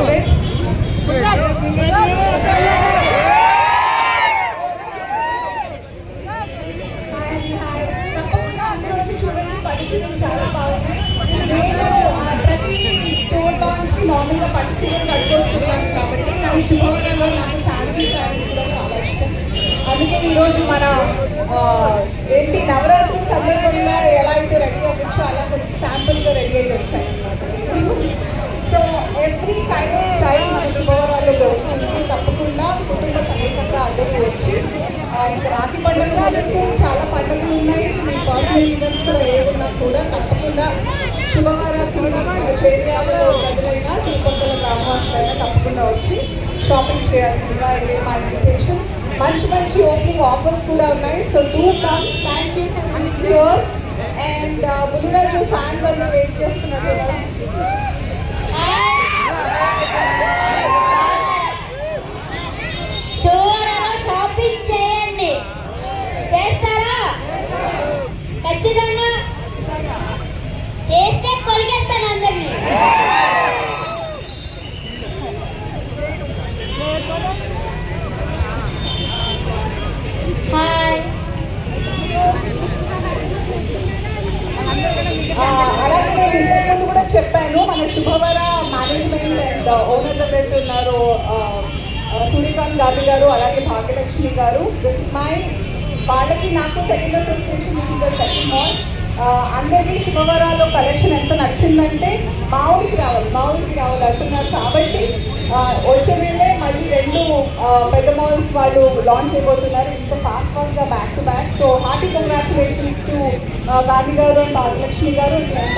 celebrate. Hi, తప్పకుండా అందరూ వచ్చి చూడండి పట్టు చీరలు చాలా బాగున్నాయి నేను ప్రతి స్టోర్ లాంచ్కి నార్మల్గా పట్టు చీరలు కట్టుకొస్తున్నాను కాబట్టి కానీ శుభవారంలో నాకు ఫ్యాన్సీ శారీస్ కూడా చాలా ఇష్టం అందుకే ఈరోజు మన ఏంటి నవరాత్రుల సందర్భంగా ఎలా అయితే రెడీ అవ్వచ్చో అలా కొంచెం శాంపుల్గా రెడీ అయ్యి వచ్చాను అనమాట ఎవ్రీ కైండ్ ఆఫ్ స్టైల్ మన శుభవరాల్లో దొరుకుతుంది తప్పకుండా కుటుంబ సమేతంగా అందరూ వచ్చి ఆ, ఇంకా రాఖీ పండుగ మొదలుకొని చాలా పండుగలు ఉన్నాయి. మీ పర్సనల్ ఈవెంట్స్ కూడా ఏమున్నా కూడా తప్పకుండా శుభవారానికి మన చేరియాలలో ప్రజలైనా చుట్టుపక్కల గ్రామవాసులైనా తప్పకుండా వచ్చి షాపింగ్ చేయాల్సిందిగా ఇది మా ఇన్విటేషన్ మంచి మంచి ఓపెనింగ్ ఆఫర్స్ కూడా ఉన్నాయి. So do come thank you for here and Bulliraju fans అందరూ వెయిట్ చేస్తున్నట్టున్నారు. షోరలో షాపింగ్ చేయండి. చేస్తారా? ఖచ్చితంగా. చేస్తే కొలిగేస్తాను అందరినీ. హాయ్. అలాగే నేను ఇంతకుముందు కూడా చెప్పాను మన శుభవర మేనేజ్మెంట్ అండ్ ఓనర్స్ ఎవరైతే ఉన్నారో సూర్యకాంత్ గాంధీ గారు అలాగే భాగ్యలక్ష్మి గారు. దిస్ ఇస్ మై వాళ్ళకి నాకు second association this is the second hall అందరికీ శుభవరాలు. కలెక్షన్ ఎంత నచ్చిందంటే మా ఊరికి రావాలి మా ఊరికి రావాలి అంటున్నారు కాబట్టి వచ్చే వేళే మళ్ళీ రెండు పెద్ద మాల్స్ వాళ్ళు లాంచ్ అయిపోతున్నారు. ఇంత ఫాస్ట్ ఫాస్ట్గా back to back so hearty congratulations to Gandhi garu and Bhagyalakshmi గారు. అండ్